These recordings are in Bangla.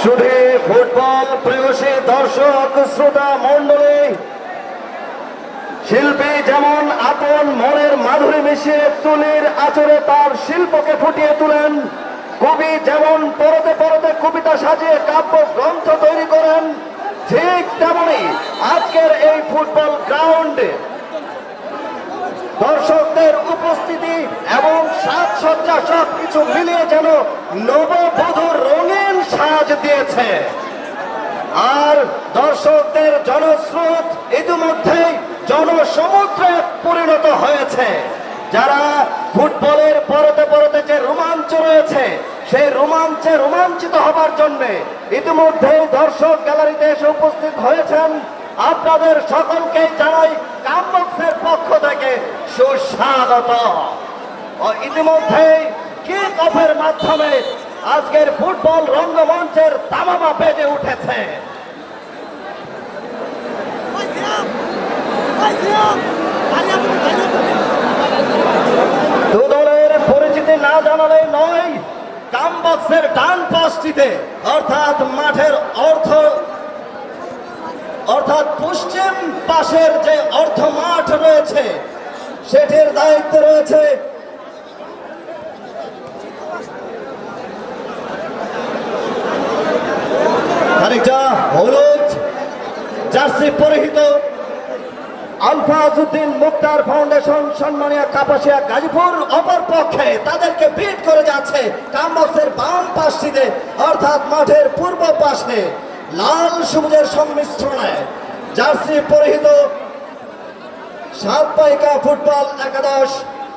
শুধু ফুটবল প্রেয়সী দর্শক, শ্রোতা মন্ডলী শিল্পী যেমন আপন মনের মাধুরী মিশিয়ে তুলির আচরে তার শিল্পকে ফুটিয়ে তুলেন, কবি যেমন পরতে পরতে কবিতা সাজিয়ে কাব্য গ্রন্থ তৈরি করেন, ঠিক তেমনি আজকের এই ফুটবল গ্রাউন্ডে দর্শকদের উপস্থিতি এবং সাজসজ্জা সব কিছু মিলিয়ে যেন নববধূর রঙিন সাজ দিয়েছে। আর দর্শকদের জনস্রোত ইতিমধ্যেই জনসমুদ্রে পরিণত হয়েছে। যারা ফুটবলের পরতে পরতে যে রোমাঞ্চ রয়েছে, সেই রোমাঞ্চে রোমাঞ্চিত হবার জন্য ইতিমধ্যেই দর্শক গ্যালারিতে এসে উপস্থিত হয়েছেন। আপনাদের সকলকে জানাই কামবক্সের পক্ষ থেকে সুস্বাগত। ইতিমধ্যে কিক অফের মাধ্যমে আজকের ফুটবল রঙ্গমঞ্চের তামামা বেজে উঠেছে। দু দলের পরিচিতি না জানালে নয়, কামবক্সের ডান পাশটিতে, অর্থাৎ মাঠের অর্থ অর্থাৎ পশ্চিম পাশের যে অর্থ মাঠ রয়েছে, সেটির দায়িত্ব রয়েছে খানিকটা হলুদ, জার্সি পরিহিত আলফাজউদ্দিন মুক্তার ফাউন্ডেশন, সম্মানীয় কাপাসিয়া গাজীপুর অপর পক্ষে তাদেরকে বিট করে যাচ্ছে কামবক্সের বাম পাশটিতে, অর্থাৎ মাঠের পূর্ব পাশে। লাল সবুজের সংমিশ্রণে জার্সি পরিহিত সাত পাইকা ফুটবল একাদশ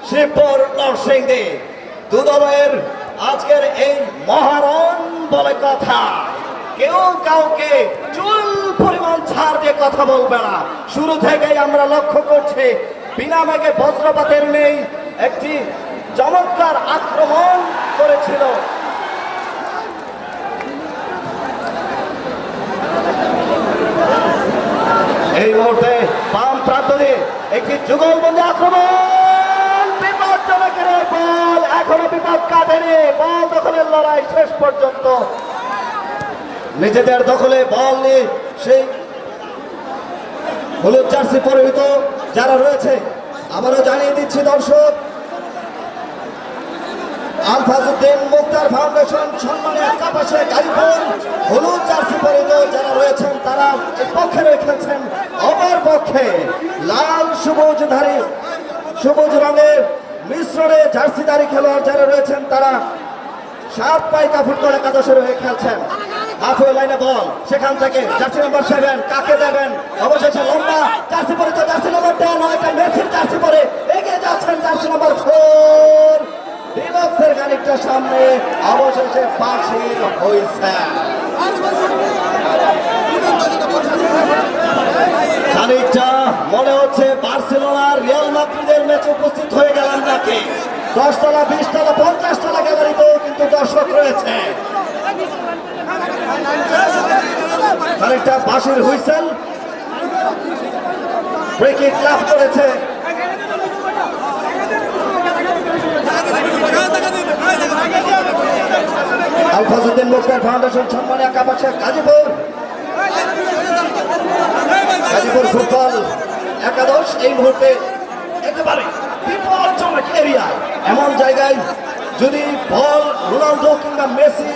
শিবপুর নরসিংদী। দু দলের আজকের এই মহারণ বলে কথা। কেউ কাউকে চুল পরিমাণ ছাড় দিয়ে কথা বলবে না। শুরু থেকেই আমরা লক্ষ্য করছি, বিনা মেঘে বজ্রপাতের নেই, একটি চমৎকার আক্রমণ করেছিল মুহূর্তে বাম প্রান্ত দিয়ে একটি যুগলবন্দি আক্রমণ। বিপজ্জনক রে বল, এখনও বিপদ কাটেনি। বল দখলের লড়াই শেষ পর্যন্ত। নিজেদের দখলে বল নিয়ে সেই হলুদ জার্সি পরিহিত যারা রয়েছে, আবারও জানিয়ে দিচ্ছি দর্শক, আলফাজউদ্দিন মুক্তার ফাউন্ডেশন সম্মানের কাপাসে গাজীপুর হলুদ জার্সি পরিহিত যারা রয়েছেন, তারা পক্ষে রেখেছেন অপর পক্ষে লাল সবুজধারী সবুজ রঙের মিশ্রণে জার্সিধারী খেলোয়াড় যারা রয়েছেন, তারা সাত পাইকা ফুটবল একাদশের হয়ে খেলছেন। লাইনে বল, সেখান থেকে সেভেন, কাকে জার্সি পরে জার্সি জার্সি পরে যাচ্ছেন ফোর। সামনে, অবশেষে বাসির হয়েছে। খানিকটা মনে হচ্ছে বার্সেলোনা রিয়াল মাদ্রিদের ম্যাচে উপস্থিত হয়ে গেলেন নাকি? দশতলা, বিশতলা পঞ্চাশ তলা গ্যালারিতেও কিন্তু দর্শক রয়েছে। খানিকটা বাঁশির হুইসেল ব্রেকিং লাভ করেছে। আলফাজুদ্দিন মুক্তার ফাউন্ডেশন সম্মানে কাপাচ্ছে গাজীপুর। গাজীপুর ফুটবল। একাদশ এই মুহূর্তে একেবারে বিপজ্জনক এরিয়া এমন জায়গায় যদি বল রোনালদো কিংবা মেসি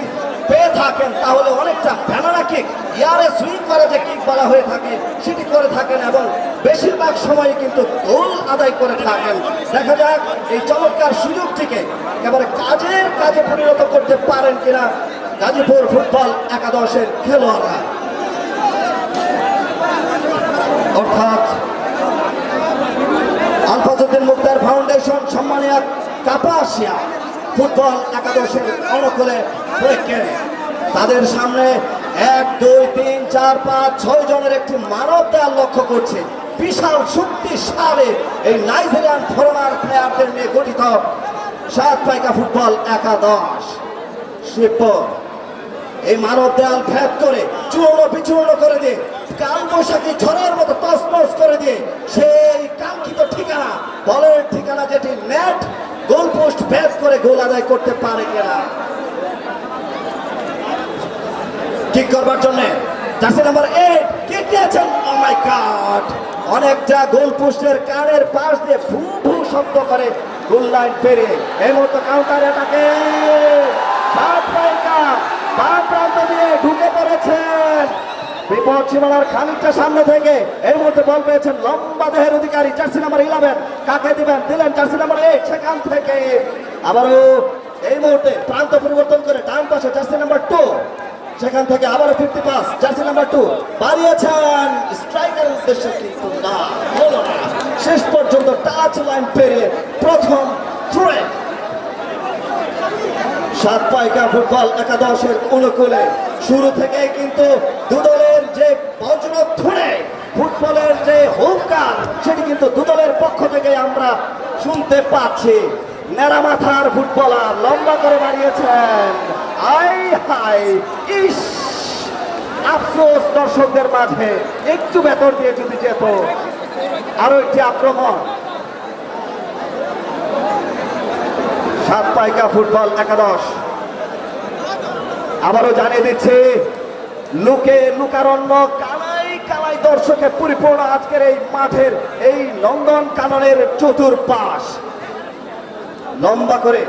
পেয়ে থাকেন, তাহলে অনেকটা ব্যানানা কিক ইয়ারে সুইং করে যে কিক বলা হয়ে থাকে, সেটি করে থাকেন এবং বেশিরভাগ সময় কিন্তু গোল আদায় করে থাকেন। দেখা যাক এই চমৎকার সুযোগটিকে একেবারে কাজের কাজে পরিণত করতে পারেন কিনা গাজীপুর ফুটবল একাদশের খেলোয়াড়রা। অর্থাৎ আলফাজুদ্দিন মুক্তার ফাউন্ডেশন সম্মানীয় কাপাসিয়া ফুটবল একাদশের অনুকূলে তাদের সামনে এক, দুই, তিন, চার, পাঁচ, ছয় জনের একটি মানব দেয়াল লক্ষ্য করছে। বিশাল শক্তিশালী এই নাইজেরিয়ান ফরেনার প্লেয়ারদের নিয়ে গঠিত সাত পাইকা ফুটবল একাদশ। শিবপুর এই মানব দেয়াল ভেদ করে চূর্ণ বিচূর্ণ করে দিয়ে কাল বৈশাখী ঝড়ের মতো তসনস করে দিয়ে সেই কাঙ্ক্ষিত ঠিকানা, বলের ঠিকানা যেটি নেট গোল পোস্ট ভেদ করে গোল আদায় করতে পারে কিনা। কিক করবার জন্য জার্সি নাম্বার এইট কিক দিয়েছেন ও মাই গড অনেকটা গোল পোস্টের কানের পাশ দিয়ে ভু ভু শব্দ করে গোল লাইন পেরিয়ে এই মুহূর্তে কাউন্টার পাইকা বাম প্রান্ত দিয়ে ঢুকে পড়েছেন। বিপদ সীমানার খানিকটা সামনে থেকে এই মুহূর্তে বল পেয়েছেন লম্বা দেহের অধিকারী জার্সি নাম্বার ইলেভেন কাকে দিবেন? দিলেন জার্সি নাম্বার এইট সেখান থেকে। আবারও এই মুহূর্তে প্রান্ত পরিবর্তন করে ডান পাশে জার্সি নাম্বার টু সেখান থেকে আবারও fifty pass jersey number two বাড়িয়েছেন স্ট্রাইকার উদ্দেশ্যে কিন্তু না। শেষ পর্যন্ত টাচ লাইন পেরিয়ে প্রথম সাত পাইকা ফুটবল একাদশের অনুকূলে। শুরু থেকে কিন্তু দুদলের যে বজ্র ধরে ফুটবলের যে হুঙ্কার, সেটি কিন্তু দুদলের পক্ষ থেকে আমরা শুনতে পাচ্ছি। নেড়া মাথার ফুটবলার লম্বা করে বাড়িয়েছেন। আই হাই, ইস! আফসোস দর্শকদের মাঝে, একটু ভেতর দিয়ে যদি যেত, আরও একটি আক্রমণ। সাত পাইকা ফুটবল একাদশ। আবারও জানিয়ে দিচ্ছি লুকে লুকারণ্য, কালাই কালাই দর্শকে পরিপূর্ণ আজকের এই মাঠের এই নন্দন কাননের চতুর্পাশ। লম্বা করে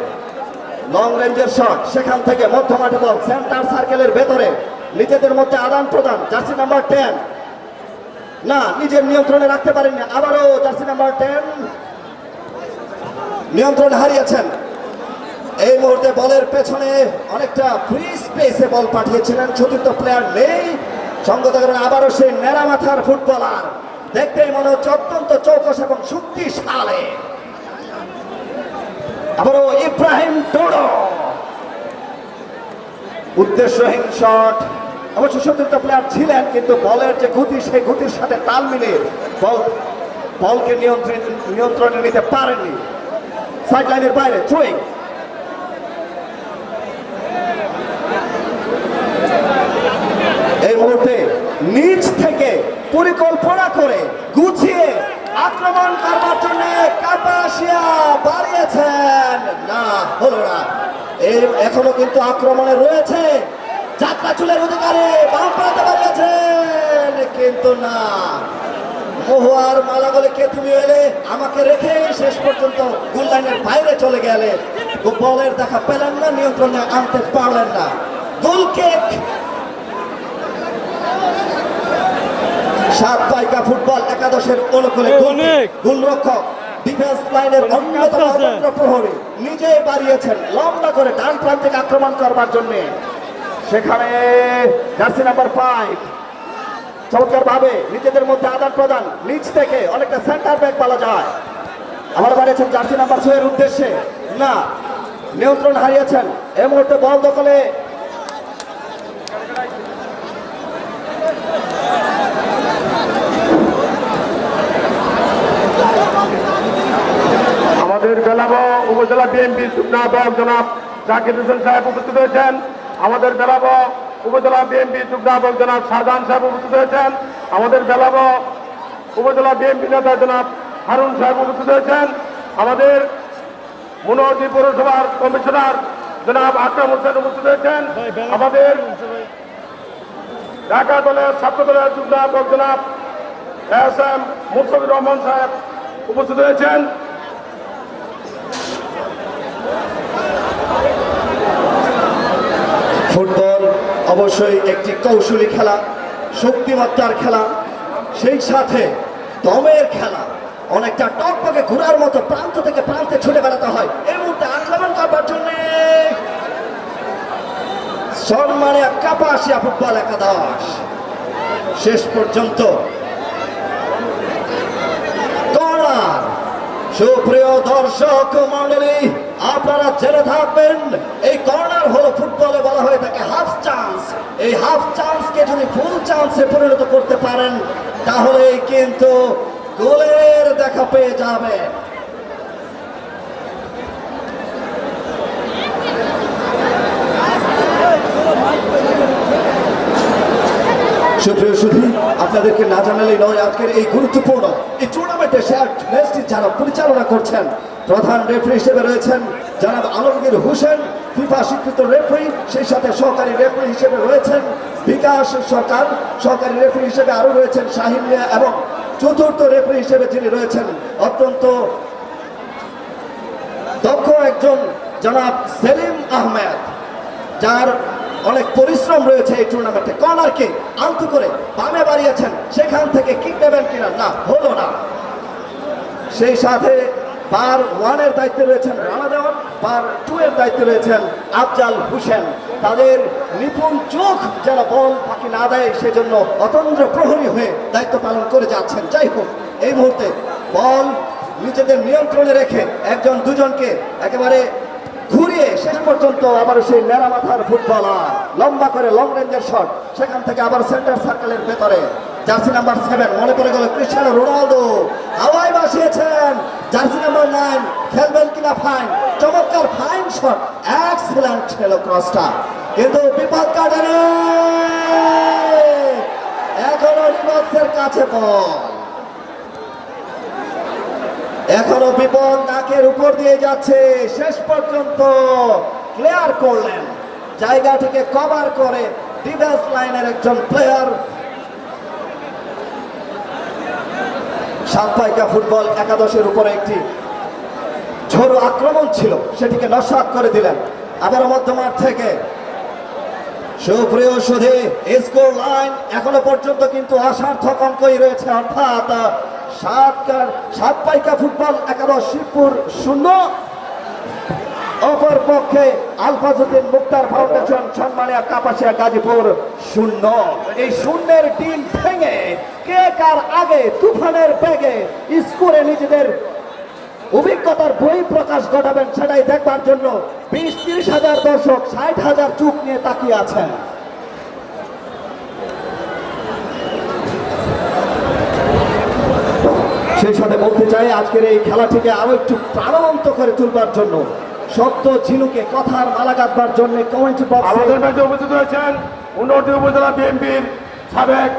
লং রেঞ্জের শট সেখান থেকে মধ্য মাঠে বল সেন্টার সার্কেলের ভেতরে নিজেদের মধ্যে আদান প্রদান জার্সি নাম্বার টেন না, নিজের নিয়ন্ত্রণে রাখতে পারেননি, আবারও জার্সি নাম্বার টেন নিয়ন্ত্রণ হারিয়েছেন। এই মুহূর্তে বলের পেছনে অনেকটা ফ্রি স্পেসে বল পাঠিয়েছিলেন চতুর্থ প্লেয়ার নেই। সঙ্গত কারণে আবারও সেই নেড়া মাথার ফুটবলার দেখতেই মনে হচ্ছে অত্যন্ত চৌকস এবং শক্তিশালী। আবারও ইব্রাহিম টোড়ো উদ্দেশ্যহীন শট অবশ্য চতুর্থ প্লেয়ার ছিলেন, কিন্তু বলের যে গতি, সেই গতির সাথে তাল মিলিয়ে বল বলকে নিয়ন্ত্রণ নিয়ন্ত্রণে নিতে পারেননি। সাইড লাইনের বাইরে থ্রোয়িং মুহূর্তে নিচ থেকে পরিকল্পনা করে গুছিয়ে আক্রমণ করবার জন্য কাপাসিয়া বাড়িয়েছেন। না, হলো না। এই এখনও কিন্তু আক্রমণে রয়েছে। যাত্রা চুলের অধিকারে বাম প্রান্তে বাড়িয়েছেন, কিন্তু না। মহুয়ার মালা বলে কে তুমি এলে? আমাকে রেখে শেষ পর্যন্ত গোল লাইনের বাইরে চলে গেলে। বলের দেখা পেলেন না, নিয়ন্ত্রণে আনতে পারলেন না। গোল কেক সাত পাইকা ফুটবল একাদশের অনুকূলে এ, অনেক। গোলরক্ষক ডিফেন্স লাইনের অন্যতম। প্রহরী নিজেই বাড়িয়েছেন লম্বা করে ডান প্রান্তিক আক্রমণ করবার জন্য। সেখানে জার্সি নাম্বার ফাইভ চমৎকার ভাবে নিজেদের মধ্যে আদান প্রদান নিচ থেকে অনেকটা সেন্টার ব্যাক বলা যায়। আবার বাড়িয়েছেন জার্সি নাম্বার ছয়ের উদ্দেশ্যে। না নিয়ন্ত্রণ হারিয়েছেন। এই মুহূর্তে বল দখলে আমাদের বেলাব উপজেলা বিএনপি সুবনাবক জনাব জাকির হোসেন সাহেব উপস্থিত হয়েছেন। আমাদের বেলাব উপজেলা বিএনপি সুবনাবক জনাব শাহজাহান সাহেব উপস্থিত হয়েছেন। আমাদের বেলাব উপজেলা বিএনপি নেতা জনাব হারুন সাহেব উপস্থিত হয়েছেন। আমাদের মনোহরদী পৌরসভার কমিশনার জনাব আকরাম হোসেন উপস্থিত হয়েছেন। আমাদের ঢাকা দলের ছাত্র দলের যুগ্নাবক জনাব এস এম মুস্তফির রহমান সাহেব উপস্থিত হয়েছেন। ফুটবল অবশ্যই একটি কৌশলী খেলা, শক্তিমত্তার খেলা, সেই সাথে দমের খেলা। অনেকটা টকটকে ঘোরার মতো প্রান্ত থেকে প্রান্তে ছুটে বেড়াতে হয়। এই মুহূর্তে আক্রমণ করবার জন্য সম্মানে কাপাসিয়া ফুটবল একাদশ। শেষ পর্যন্ত সুপ্রিয় দর্শক মন্ডলী আপনারা জেনে থাকবেন, এই কর্নার হলো ফুটবলে বলা হয়ে থাকে হাফ চান্স এই হাফ চান্সকে যদি ফুল চান্সে পরিণত করতে পারেন তাহলে কিন্তু গোলের দেখা পেয়ে যাবেন সুপ্রিয় সুধী, আপনাদেরকে না জানালেই নয়, আজকের এই গুরুত্বপূর্ণ এই টুর্নামেন্টে ম্যাচটি যারা পরিচালনা করছেন প্রধান রেফারি হিসেবে রয়েছেন জনাব আলমগীর হোসেন। ফিফা স্বীকৃত রেফারি সেই সাথে সহকারী রেফারি হিসেবে রয়েছেন বিকাশ সরকার। সহকারী রেফারি হিসেবে আরও রয়েছেন শাহিন মিয়া এবং চতুর্থ রেফারি হিসেবে যিনি রয়েছেন অত্যন্ত দক্ষ একজন জনাব সেলিম আহমেদ, যার অনেক পরিশ্রম রয়েছে এই টুর্নামেন্টে কর্নারকে আলতু করে বামে বাড়িয়েছেন। সেখান থেকে কিক দেবেন কিনা? না, হলো না। সেই সাথে বার ওয়ানের দায়িত্বে রয়েছেন রানা দেওয়ান বার টু এর দায়িত্বে রয়েছেন আফজাল হুসেন। তাদের নিপুণ চোখ যেন বল ফাঁকি না দেয়, সেজন্য অতন্ত্র প্রহরী হয়ে দায়িত্ব পালন করে যাচ্ছেন। যাই হোক, এই মুহূর্তে বল নিজেদের নিয়ন্ত্রণে রেখে একজন দুজনকে একেবারে ঘুরিয়ে শেষ পর্যন্ত আবার সেই নেড়া মাথার ফুটবলার, লম্বা করে লং রেঞ্জের শট সেখান থেকে আবার সেন্টার সার্কেলের ভেতরে। জার্সি নাম্বার সেভেন, মনে পড়ে গেল ক্রিস্টিয়ানো রোনালদো। হাওয়ায় বাসিয়েছেন জার্সি নাম্বার নাইন, খেলবেন কিনা ফাইন, চমৎকার ফাইন শট এক্সিলেন্ট ছিল ক্রসটা। কিন্তু বিপদ কাটারে এখনও রিবক্সের কাছে বল। এখনও বিপদ নাকের উপর দিয়ে যাচ্ছে, শেষ পর্যন্ত ক্লিয়ার করলেন। জায়গাটিকে কভার করে ডিফেন্স লাইনের একজন প্লেয়ার সাতপাইকা ফুটবল একাদশের উপরে একটি ঝোড়ো আক্রমণ ছিল, সেটিকে নস্বাত করে দিলেন। আবার মধ্যমাঠ থেকে। সুপ্রিয় সুধে, স্কোর লাইন এখনও পর্যন্ত কিন্তু অসার্থক অঙ্কই রয়েছে, অর্থাৎ সাত সাত পাইকা ফুটবল একাদশ শিবপুর শূন্য। অপর পক্ষে আলফাজুদ্দিন মুক্তার ফাউন্ডেশন সম্মানিয়া কাপাসিয়া গাজীপুর শূন্য। এই শূন্যের টিম ভেঙে কে কার আগে তুফানের ব্যাগে স্কোরে নিজেদের অভিজ্ঞতার বই প্রকাশ ঘটাবেন সেটাই দেখবার জন্য বিশ তিরিশ হাজার দর্শক, ষাট হাজার চুপ নিয়ে তাকিয়ে আছেন। সেই সাথে বলতে চাই, আজকের এই খেলাটিকে আরও একটু প্রাণবন্ত করে তুলবার জন্য সত্য ঝিনুকে কথার মালা গাঁথবার জন্য কমেন্ট বক্সে আমাদের মাঝে উপস্থিত হয়েছেন উন্নতি উপজেলা বিএনপির সাবেক